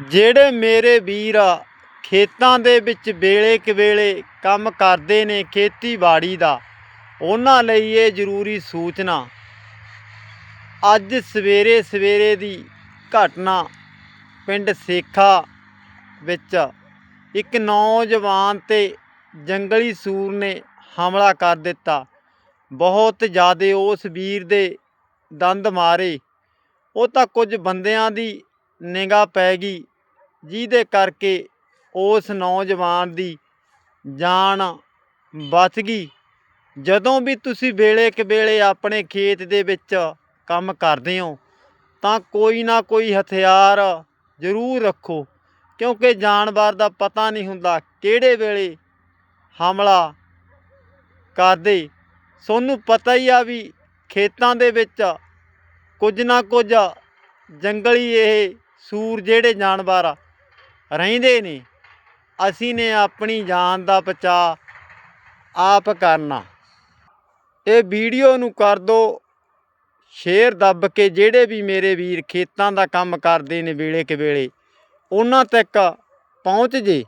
ਜਿਹੜੇ ਮੇਰੇ ਵੀਰ ਖੇਤਾਂ ਦੇ ਵਿੱਚ ਵੇਲੇ ਕਵੇਲੇ ਕੰਮ ਕਰਦੇ ਨੇ ਖੇਤੀਬਾੜੀ ਦਾ, ਉਹਨਾਂ ਲਈ ਇਹ ਜ਼ਰੂਰੀ ਸੂਚਨਾ। ਅੱਜ ਸਵੇਰੇ ਸਵੇਰੇ ਦੀ ਘਟਨਾ ਪਿੰਡ ਸੇਖਾ ਵਿੱਚ ਇੱਕ ਨੌਜਵਾਨ ਤੇ ਜੰਗਲੀ ਸੂਰ ਨੇ ਹਮਲਾ ਕਰ ਦਿੱਤਾ। ਬਹੁਤ ਜ਼ਿਆਦਾ ਉਸ ਵੀਰ ਦੇ ਦੰਦ ਮਾਰੇ। ਉਹ ਤਾਂ ਕੁਝ ਬੰਦਿਆਂ ਦੀ ਨਿਗਾਹ ਪੈ ਗਈ, ਜਿਹਦੇ ਕਰਕੇ ਉਸ ਨੌਜਵਾਨ ਦੀ ਜਾਨ ਬਚ ਗਈ। ਜਦੋਂ ਵੀ ਤੁਸੀਂ ਵੇਲੇ ਕਵੇਲੇ ਆਪਣੇ ਖੇਤ ਦੇ ਵਿੱਚ ਕੰਮ ਕਰਦੇ ਹੋ, ਤਾਂ ਕੋਈ ਨਾ ਕੋਈ ਹਥਿਆਰ ਜ਼ਰੂਰ ਰੱਖੋ, ਕਿਉਂਕਿ ਜਾਨਵਰ ਦਾ ਪਤਾ ਨਹੀਂ ਹੁੰਦਾ ਕਿਹੜੇ ਵੇਲੇ ਹਮਲਾ ਕਰਦੇ। ਸੋਨੂੰ ਪਤਾ ਹੀ ਆ ਵੀ ਖੇਤਾਂ ਦੇ ਵਿੱਚ ਕੁਝ ਨਾ ਕੁਝ ਜੰਗਲੀ ਇਹ ਸੂਰ ਜਿਹੜੇ ਜਾਨਵਰ ਆ, ਰਹਿੰਦੇ ਨੇ ਅਸੀਂ ਨੇ ਆਪਣੀ ਜਾਨ ਦਾ ਬਚਾਅ ਆਪ ਕਰਨਾ। ਇਹ ਵੀਡੀਓ ਨੂੰ ਕਰ ਦਿਓ ਸ਼ੇਅਰ ਦੱਬ ਕੇ ਜਿਹੜੇ ਵੀ ਮੇਰੇ ਵੀਰ ਖੇਤਾਂ ਦਾ ਕੰਮ ਕਰਦੇ ਨੇ ਵੇਲੇ ਕਿ ਵੇਲੇ ਉਹਨਾਂ ਤੱਕ ਪਹੁੰਚ ਜੇ।